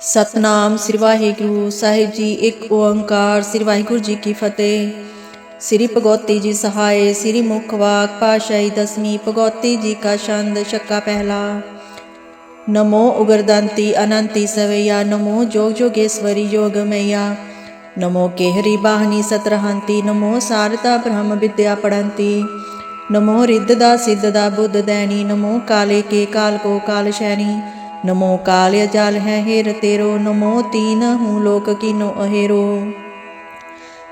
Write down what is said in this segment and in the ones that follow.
ਸਤਨਾਮ ਸ੍ਰੀ ਵਾਹਿਗੁਰੂ ਸਾਹਿਬ ਜੀ, ਇੱਕ ਓੰਕਾਰ ਸ੍ਰੀ ਵਾਹਿਗੁਰੂ ਜੀ ਕੀ ਫਤਿਹ। ਸ੍ਰੀ ਭਗਵਤੀ ਜੀ ਸਹਾਏ ਸ੍ਰੀ ਮੁਖ ਵਾਕ ਪਾਸ਼ਾਈ ਦਸਵੀਂ ਭਗਵਤੀ ਜੀ ਕਾ ਛੰਦ ਸ਼ੱਕਾ ਪਹਿਲਾ। ਨਮੋ ਉਗਰਦੰਤੀ ਅਨੰਤੀ ਸਵਈਆ, ਨਮੋ ਜੋਗ ਜੋਗੇਸ਼ਵਰੀ ਯੋਗ ਮਈਆ ਨਮੋ ਕੇਹਰੀ ਬਾਹਨੀ ਸਤਰਹੰਤੀ, ਨਮੋ ਸਾਰਤਾ ਬ੍ਰਹਮ ਵਿਦਿਆ ਪੜੰਤੀ। ਨਮੋ ਰਿੱਧ ਦਾ ਸਿੱਧ ਦਾ ਬੁੱਧ ਦੈਣੀ, ਨਮੋ ਕਾਲੇ ਕੇ ਕਾਲ ਕੋ ਕਾਲ ਸ਼ੈਣੀ। नमो काल्य जाल है हेर तेरो, नमो तीन हूँ लोक की नो अहेरो।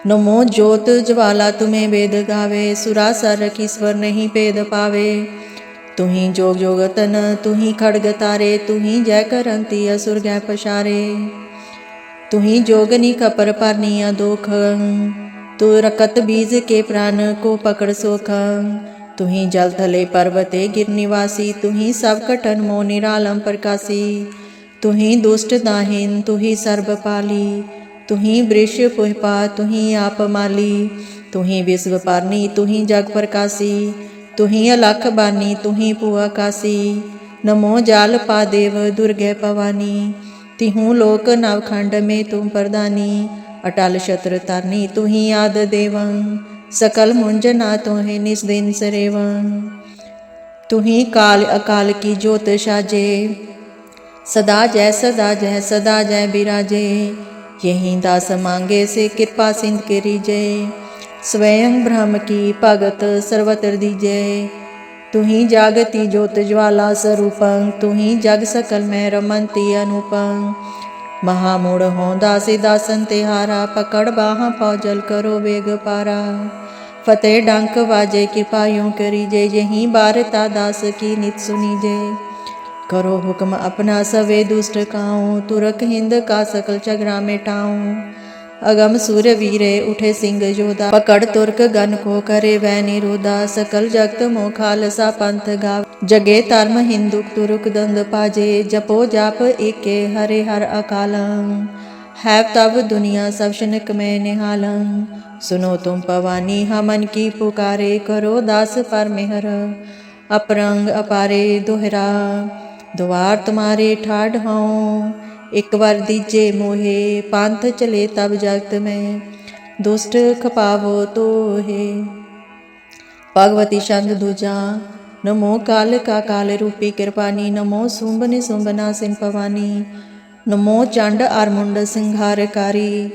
नमो ज्योत ज्वाला तुम्हें वेद गावे, सुरा सर की स्वर नहीं भेद पावे। तुही जोग जोग तन, तुही खड़ग तारे, तुही जय करंती असुर गै पशारे। तुही जोगनी कपर पानिया दोख, तू रकत बीज के प्राण को पकड़ सोख। तुही जल थले पर्वते गिर निवासी तुही सब कटन मो निरालम प्रकाशी। तुही दुष्ट दाहिन, तुही सर्व पाली। तुही वृष पुहपा तुही आप माली। तुही विश्व पारनी, तुही जग प्रकाशी। तुही अलख बानी, तुही पुआ काशी। नमो जाल पा देव, दुर्गे पवानी। तिहूँ लोक नवखंड में तुम प्रदानी अटल शत्र तरनी, तुही आद देवं। सकल मुंज ना तुहे निस दिन सरेवं। तुही काल अकाल की ज्योत साजे। सदा जय सदा जय सदा जय बिराजे। यही दास मांगे से कृपा सिंध करीजे। स्वयं ब्रह्म की भगत सर्वत्र दीजे। तुही जागति ज्योत ज्वाला स्वरूपं। तुही जग सकल में रमंती अनुपं। महामूढ़ हों दासी दासन तिहारा। पकड़ बाह पौजल करो वेग पारा। फतेह डंक वाजे कृपायों करीजे यही बारता दास की नित सुनीजे करो हुक्म अपना सवे दुष्ट काऊं तुरक हिंद का सकल चगरा मिटाऊं अगम सूर्य वीरे उठे सिंह जोधा पकड़ तुर्क गन को करे वै निरोधा सकल जगत मोखाल सा पंथ गाव जगे धर्म हिंदु तुरुक दंद पाजे जपो जाप एके हरे हर अकालं है तब दुनिया सब शनक में निहालं सुनो तुम पवानी हमन की पुकारे करो दास पर मेहर अपरंग अपारे दोहरा द्वार तुम्हारे ठाड हों ਇੱਕ ਵਾਰ ਦੀਜੇ ਮੋਹੇ ਪੰਥ ਚਲੇ ਤਬ ਜਗਤ ਮੈਂ ਦੁਸ਼ਟ ਖਪਾਵੋ ਤੋਹੇ ਭਗਵਤੀ ਛੰਦ ਦੂਜਾ ਨਮੋ ਕਾਲ ਕਾ ਕਾਲ ਰੂਪੀ ਕਿਰਪਾਨੀ ਨਮੋ ਸੁੰਭ ਨਿਸੁੰਭ ਨਾਸਿਨ ਭਵਾਨੀ ਨਮੋ ਚੰਡ ਅਰਮੁੰਡ ਸਿੰਘਾਰਕਾਰੀ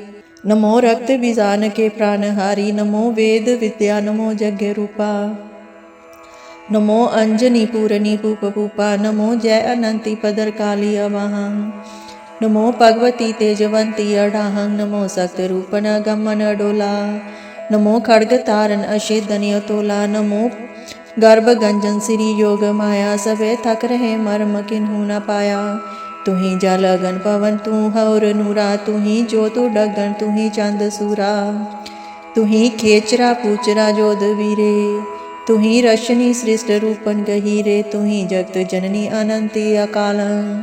नमो रक्त विजान के प्राणहारी, नमो वेद विद्या, नमो यज्ञ रूपा। नमो अंजनी पूरणी पूप पूपा, नमो जय अनंति पदर काली अवाहं। नमो भगवती तेजवंती अडाहं, नमो सक्तरूपण गमन अडोला नमो खड्ग तारन अशेदन अतोला नमो गर्भगंजन श्री योग माया सवे थक रहे मर्म किन्हू न पाया। तुही जल अगन पवन तू हौर नूरा, तुही ज्योतु डगन तुही चंद सूरा। तुही खेचरा पूचरा जोध वीरे, तुही रशनी सृष्ट रूपन गहीरे, तुही जगत जननी अनंती अकालं।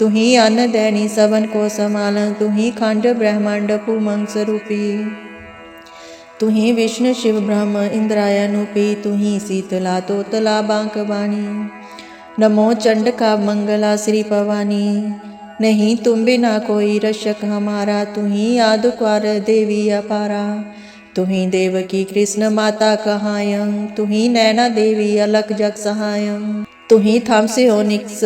तुही अन्न दैनी सवन को समालन तुही खंड ब्रह्मांड पुमंग स्वरूपी तुही विष्णु शिव ब्रह्म इंद्रायनुपी, तुही शीतला तोतला बांक वाणी नमो चंड का मंगला श्री पवानी नहीं तुम बिना कोई रक्षक हमारा तुही आदि क्वार देवी अपारा। ही देव की कृष्ण माता कहायं तुही नैना देवी अलक जग सहायं। तुही थम से हो निक्स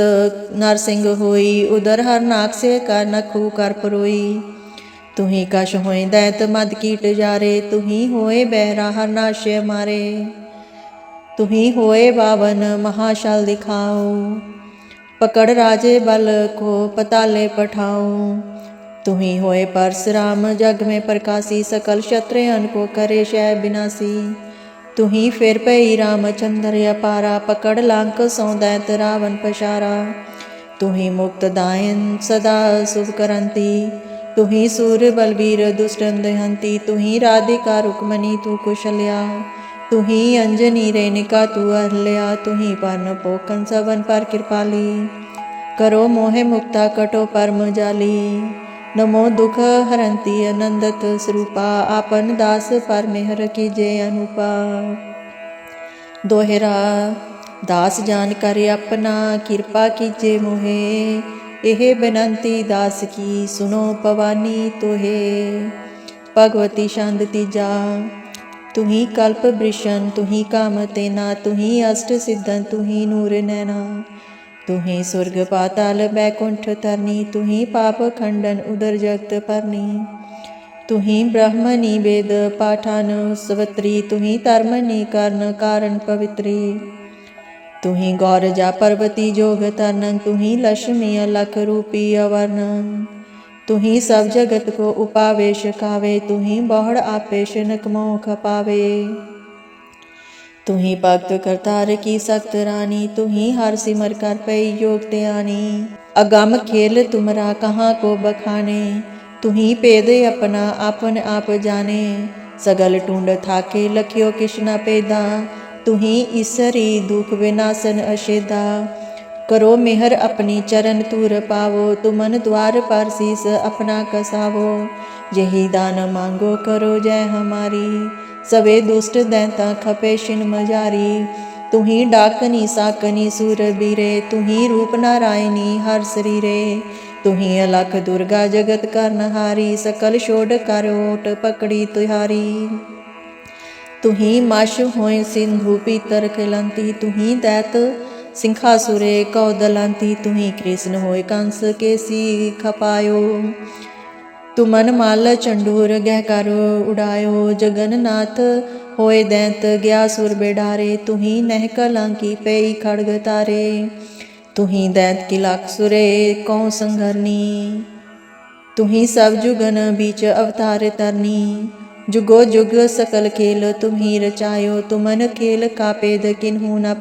नरसिंह होई उधर हर नाक से कर नखू कर परोई। तुही कश होए दैत मद कीट जारे तुही होए बहरा हर नाश्य मारे। तुही होए बावन महाशल दिखाओ पकड़ राजे बल को पताले पठाओ तुही होए परशुराम, जग में प्रकाशी, सकल क्षत्रियन को करे शय विनाशी तुही फिर पई राम रामचंद्र, अपारा पकड़ लांक सौ दैत रावण पशारा। तुही मुक्त दायन सदा शुभ करंती। तुही सूर्य बलवीर दुष्ट दहंती। तुही राधिका रुक्मणी तू कुशल्या। तुही अंजनी रेणिका तू अहल्या तुही पन पोकन सवन पर कृपाली करो मोहे मुक्ता कटो परम जाली नमो दुख हरंती आनंदत स्वरूपा आपन दास पर मेहर कीजे अनुपा दोहरा दास जान कर अपना कृपा कीजे मोहे तू ही कल्प ब्रिशन तू ही कामतेना तू ही अष्ट सिद्धन तू ही नूर नैना। तू ही स्वर्ग पाताल बैकुंठ तरनी तू ही पाप खंडन, उदर जगत परनी तू ही ब्रह्म निवेद, पाठान स्वत्री तू ही तर्म निकर्ण, कारण पवित्री। तू ही गौरजा पर्वती, जोग तरणन तू ही लक्ष्मी अलख रूपी अवर्णन। तू ही सब जगत को उपावेश कावे तू ही बहुड़ आपेश नकमो खपावे तू ही भक्त करतार की सख्त रानी तू ही हर सिमर कर पे योग त्यानी। अगम खेल तुमरा कहाँ को बखाने तू ही पेद अपना अपन आप जाने। सगल टूंड थाके लखियो किश्ना पेदा तू ही इसरी दुख विनाशन अशेदा। करो मेहर अपनी चरण तूर पावो तुमन द्वार पर शीस अपना कसावो। यही दान मांगो करो जय हमारी, सवे दुष्ट दैता खपे शिन मजारी। तुही डाकनी साकनी सुर बीरे, तुही रूप नारायणी हर शरीरे। तुही अलख दुर्गा जगत कर करनहारी सकल छोड़ कर करोट पकड़ी तुहारी। तुही मश होय सिंधु पीतर खिलंती, तुही दैत सिंहासुरे कौदलंती तुही कृष्ण होय कंस केसी खपायो। तुमन माल चंडूर गह कर उड़ायो। जगन्नाथ होए दैंत गया सुर बेडारे, तुही नह कलंकी पेई खड़ग तारे। तुही दैंत की लाख सुरे कौ संघरनी। तुही सब जुगन बीच अवतार तरनी। जुगो जुग सकल खेल तुम्ही रचायो। तुमन खेल का पेद किन्हू न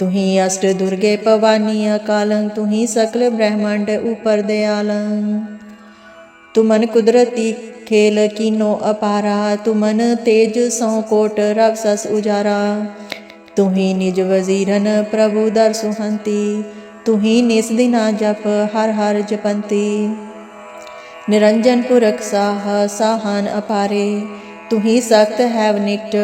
पायो तुही अष्ट दुर्गे पवानी अकालं तुही सकल ब्रह्मांड ऊपर दयालं। तुमन कुदरती खेल कीनो अपारा, तुमन तेज सौ कोट रव सस उजारा। तुही निज वजीरन प्रभु दर सुहंती, तुही निस दिना जप हर हर जपंती। निरंजन पुरख साह, साहन अपारे, तुही सख्त हैव निकट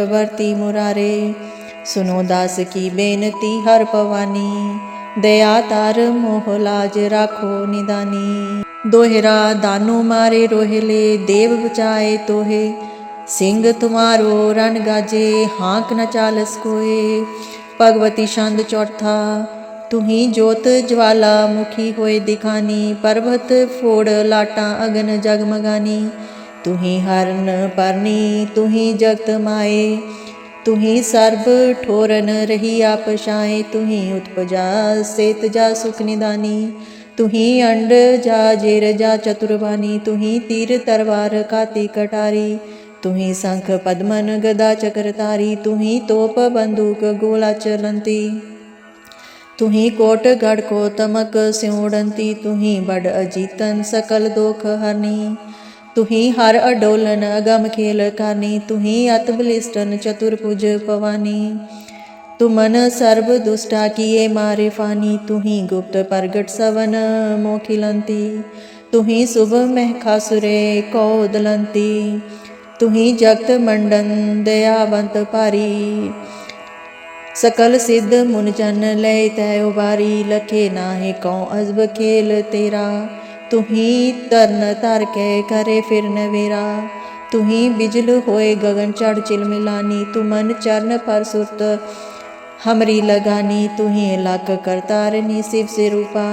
वर्ती मुरारे सुनो दास की बेनती हर पवानी दया तार मोह लाज राखो निदानी दोहरा दानो मारे रोहिले देव बचाए तोहे सिंह तुम्हारो रण गाजे हाँक न चालस कोए भगवती छंद चौथा तुही जोत ज्वाला मुखी होए दिखानी पर्वत फोड़ लाटा अगन जगमगानी तुही हरन परनी तुही तुही सर्ब ठोरन रही आप शाए तुही उत्पजा सेत जा सुख निदानी। तुही अंड जा जेर जा चतुर्बानी तुही तीर तरवार काती कटारी। तुही शंख पद्मन गदा चक्रतारी तुही तोप बंदूक गोला चलंती। तुही कोट गढ़ को तमक स्योड़ंती, तुही बड़ अजीतन सकल दोख हरनी। तुही हर अडोलन अगम खेल कानी, तुही अत बलिष्टन चतुर्भुज पवानी तुमन सर्व दुष्टा किए मारे फानी, तुही गुप्त प्रगट सवन मोखिलंती। तुही शुभ महखासुरे कौदलंती। तुही जगत मंडन दयावंत पारी। सकल सिद्ध मुन जन लय तय उबारी, लखे नाहे कौ अजब खेल तेरा। तुही तरन तर के करे फिर नवेरा तुही बिजल होए गगन चढ़ चिल मिलानी। तुमन चरण पर सुत, हमरी लगानी। तुही लक करतारनी शिव से रूपा।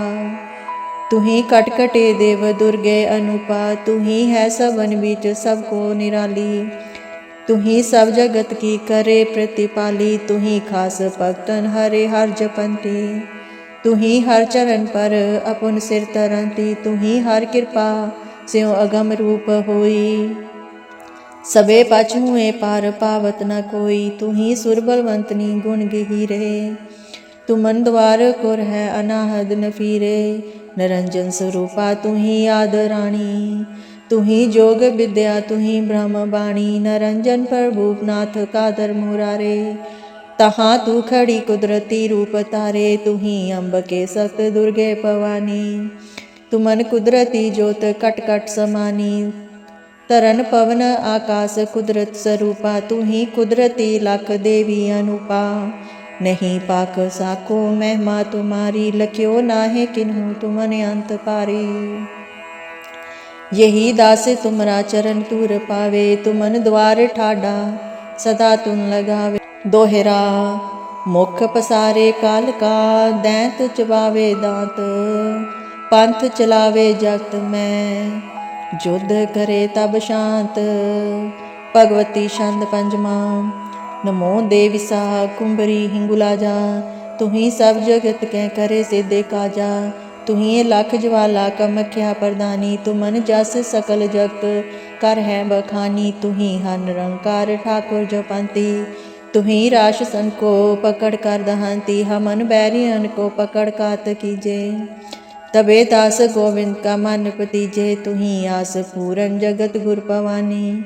तुही कटकटे देव दुर्गे अनुपा। तुही है सबन बीच सबको निराली। तुही सब जगत की करे प्रतिपाली। तुही खास भक्तन हरे हर जपंती। तुही हर चरण पर अपन सिर तरंती, तुही हर कृपा स्यो अगम रूप होई। सबे पछुए पार पावत न कोई, तुही सुर बलवंतनी गुण गहीरे। तुमन द्वार कुर है अनाहद न फिरे, निरंजन स्वरूपा तू ही तुही आदराणी। तुही जोग विद्या, तुही ब्रह्म बाणी, नरंजन प्रभुनाथ कादर मुरारे। तहाँ तू खड़ी कुदरती रूप तारे, तुही अम्ब के सत दुर्गे पवानी। तुमन कुदरती ज्योत कट कट समानी। तरन पवन आकाश कुदरत स्वरूपा तुही कुदरती लख देवी अनुपा। नहीं पाक साको महिमा तुम्हारी, लख्यो नाहे किन्हू तुमन अंत पारी। यही दास तुमरा चरण तूर पावे, तुमन द्वार ठाडा। सदा तुन लगावे दोहरा ਮੁਖ ਪਸਾਰੇ ਕਾਲ ਕਾ ਦੈਂਤ ਚਬਾਵੇ ਦਾਂਤ ਪੰਥ ਚਲਾਵੇ ਜਗਤ ਮੈਂ ਜੁਧ ਕਰੇ ਤਬ ਸ਼ਾਂਤ ਭਗਵਤੀ ਛੰਦ ਪੰਜਵਾ ਨਮੋ ਦੇਵੀ ਸਾ ਕੁੰਭਰੀ ਹਿੰਗੁਲਾ ਜਾ ਤੁਹੀ ਸਭ ਜਗਤ ਕੈ ਕਰੇ ਸਿਧੇ ਕਾਜਾ ਤੁਹੀਏ ਲਖ ਜਵਾਲਾ ਕਮਖਿਆ ਪ੍ਰਦਾਨੀ ਤੂੰ ਮਨ ਜਸ ਸਕਲ ਜਗਤ ਕਰ ਹੈ ਬਖਾਨੀ। ਤੁਹੀ ਹਨ ਰੰਕਾਰ ਠਾਕੁਰ ਜਪੰਤੀ ਤੁਹੀ ਰਾਸ਼ ਸੰਕੋ ਪਕੜ ਕਰ ਦਹੰਤੀ। ਹਮਨ ਬੈਰੀਅਨ ਕੋ ਪਕੜ ਕਾਤ ਕੀਜੇ। ਤਬੇ ਦਾਸ ਗੋਵਿੰਦ ਕਾ ਮਨ ਪਤੀਜੇ। ਤੁਹੀ ਆਸ ਪੂਰਨ ਜਗਤ ਗੁਰ ਪਵਾਨੀ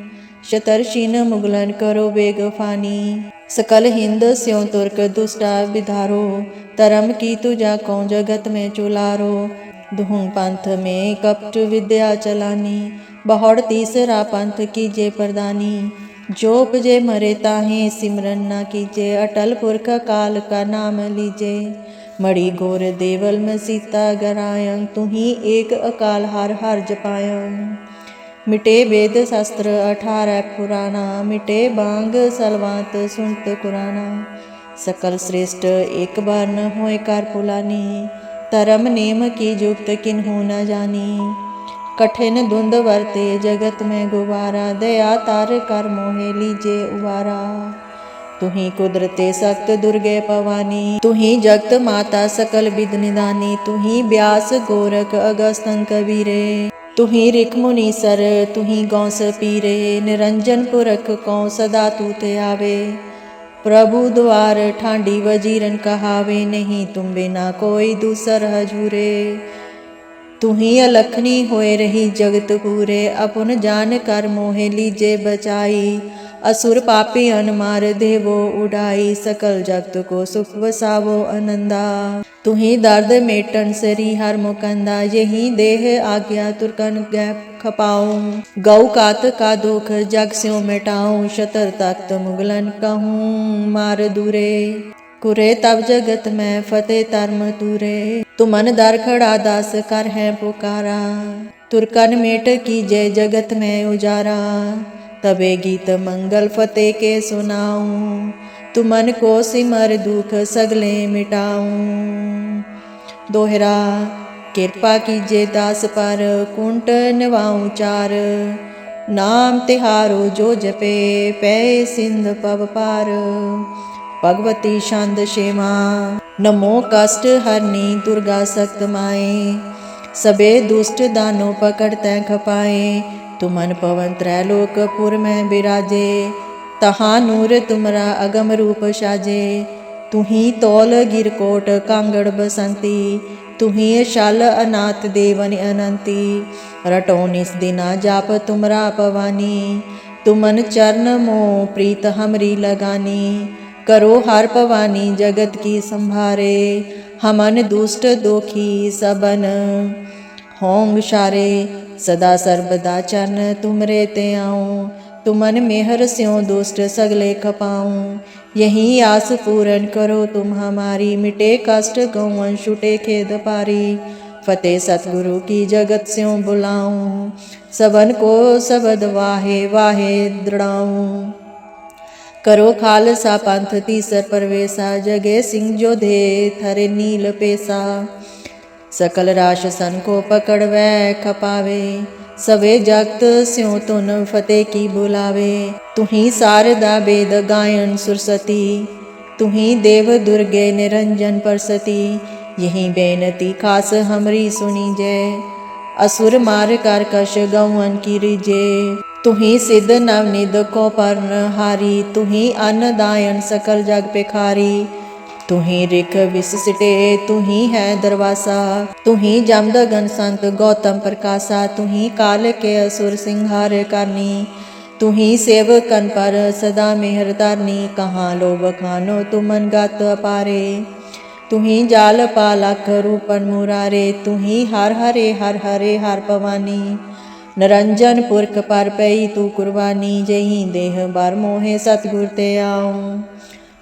शतरशीन मुगलन करो बेग फानी। सकल हिंद स्यों तुर्क दुष्टा विधारो। तरम की तुझा कौ जगत में चुलारो। दुहूं पंथ में कपट विद्या चलानी। बहुड़ तीसरा पंथ कीजे प्रदानी। जो उपजे मरे ताहे सिमरन न कीजे। अटल पुरख काल का नाम लीजे। मड़ी गोर देवल में सीता गरायं। तुही एक अकाल हर हर जपायं। मिटे वेद शास्त्र अठारह पुराना, मिटे बांग सलवात सुनत कुराना सकल श्रेष्ठ एक बार न होए कर पुलानी तरम नेम की जुक्त किन्हू न जानी। कठिन धुंध वर्ते जगत में गुबारा दया तार कर मोहे लीजे उबारा। तुही कुदरते सक्त दुर्गे पवानी, तुही जगत माता सकल विद निदानी, तुही व्यास गोरख अगस्तं कबीरे तुही रिख मुनि सर तुही गौस पीरे, निरंजन पुरख कौ सदा तूते आवे। प्रभु द्वार ठांडी वजीरन कहावे, नहीं तुम बिना कोई दूसर हजूरे। तुही अलखनी होए रही जगत पूरे, अपन जान कर मोहे लीजे बचाई। असुर पापी अनमार देवो, उड़ाई सकल जगत को सुख वसावो आनंदा तुही दर्द मेटन सरी हर मुकंदा, यही देह आज्ञा तुरकन खपाऊं। गौ कात का दुख जग स्यों मिटाऊं, शतर तख्त मुगलन कहूँ, मार दूरे। कुरे तब जगत में फतेह तर्म तुरे तुमन दर खड़ा, दास कर है पुकारा। तुरकन मेट की जय जगत में उजारा। तबे गीत मंगल फतेह के सुनाऊं। तुमन को सिमर दुख सगले मिटाऊं। दोहरा कृपा कीजे दास पर कुंट नवाऊं चार। नाम तिहारो जो जपे, पै सिंध पव पार। भगवती छंद शेमा, नमो कष्ट हरनी दुर्गा सक्त माए। सबे दुष्ट दानो पकड़ तै खपाए। तुमन पवन त्रैलोकपुर में बिराजे, तहाँ नूर तुमरा अगम रूप साजे तुही तौल गिरकोट कांगड़ बसंती, तुही शल अनाथ देवन अनंती। रटो निस दिना जाप तुमरा पवानी, तुमन चरण मो प्रीत हमरी लगानी। करो हर पवानी जगत की संभारे, हमन दुष्ट दोखी सबन। होंग शारे सदा सर्वदा चरण तुमरे ते आऊँ। तुमन मेहर स्यों दुष्ट सगले खपाऊं। यही आस पूरन करो तुम हमारी। मिटे कष्ट गौवन छुटे खेद पारी। फतेह सतगुरु की जगत स्यों बुलाऊं। सबन को सबद वाहे वाहे दृढ़ाऊं। करो खालसा पंथ तीसर परवेसा जगे सिंह जो धे थरे नील पेसा सकल राशसन को पकड़ वै खपावे। सवे जगत स्यों तुन फतेह की बुलावे। तुही सारदा वेद गायन सुरसती तुही देव दुर्गे निरंजन परसती यही बेनती खास हमरी सुनी जय असुर मार कर कश गौवन की रिजे। तुही सिद्ध नवनिध को पर्ण हारी। तुही अन्नदायन सकल जग पेखारी तुही रिख विशिष्टे तुही है दरवासा। तुही जमदगन संत गौतम प्रकाशा तुही काल के असुर सिंहार करनी। तुही सेवकन पर सदा मेहर तरनी कहाँ लोभ खानो तुमन गत अपारे। तुही जाल पालक रूपन मुरारे। तुही हर हरे हर हरे, हर पवानी। नरंजन पुरख पर पई तू कुर्बानी। जही देह बार मोहे सतगुर ते आऊँ।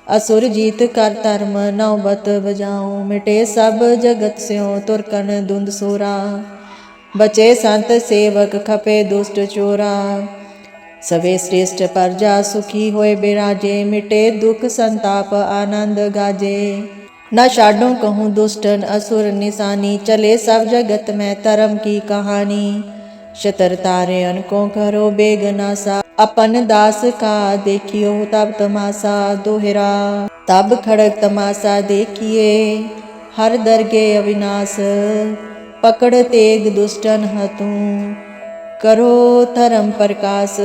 असुर जीत कर धर्म नौबत बजाऊं, मिटे सब जगत स्यों तुरकन धुंद सोरा। बचे संत सेवक, खपे दुष्ट चोरा। सवे श्रेष्ठ प्रजा सुखी होए बिराजे, मिटे दुख संताप आनंद गाजे। न छाडो कहूँ दुष्टन, असुर निशानी, चले सब जगत में धर्म की कहानी। शतर तारे अनको करो बेगनासा अपन दास का देखियो, तब तमाशा दोहरा। तब खड़ग तमाशा देखिए, हर दरगे अविनाश। पकड़ तेग दुष्टन हतू, करो धर्म प्रकाश।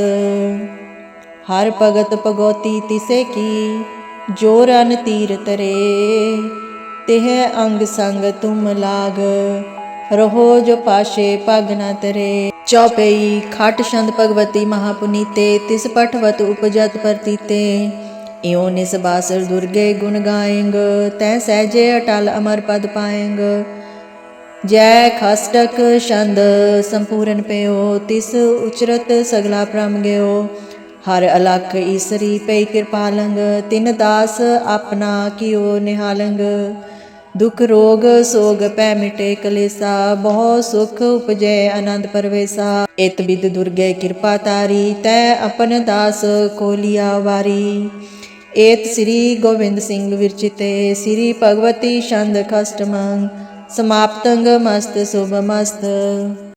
हर भगत भगवती तिसे की जोरन तीर तरे। तेह अंग संग तुम लाग। रहो जो पाशे पग न तरे चौपई खाट छंद भगवती महापुनीते तिस पठवत उपजत प्रतीते इो निस बासर दुर्गे गुण गाएंग तै सहजे अटल अमर पद पाएंग जय खष्टक छंद संपूर्ण पयो तिस उचरत सगला प्रम गयो हर अलख ईसरी पे कृपालंग तिन दास अपना कियो निहालंग ਦੁਖ ਰੋਗ ਸੋਗ ਪੈ ਮਿਟੇ ਕਲੇਸਾ ਬਹੁ ਸੁਖ ਉਪਜੈ ਆਨੰਦ ਪਰਵੇਸਾ। ਇਤ ਬਿਦ ਦੁਰਗੇ ਕਿਰਪਾ ਤਾਰੀ, ਤੈ ਆਪਨ ਦਾਸ ਕੋ ਲਿਆ ਵਾਰੀ। ਏਤ ਸ੍ਰੀ ਗੋਬਿੰਦ ਸਿੰਘ ਵਿਰਚਿਤੇ, ਸ੍ਰੀ ਭਗਵਤੀ ਛੰਦ ਕਸ਼ਟਮੰ ਸਮਾਪਤੰਗ ਮਸਤ ਸੁਭ ਮਸਤ।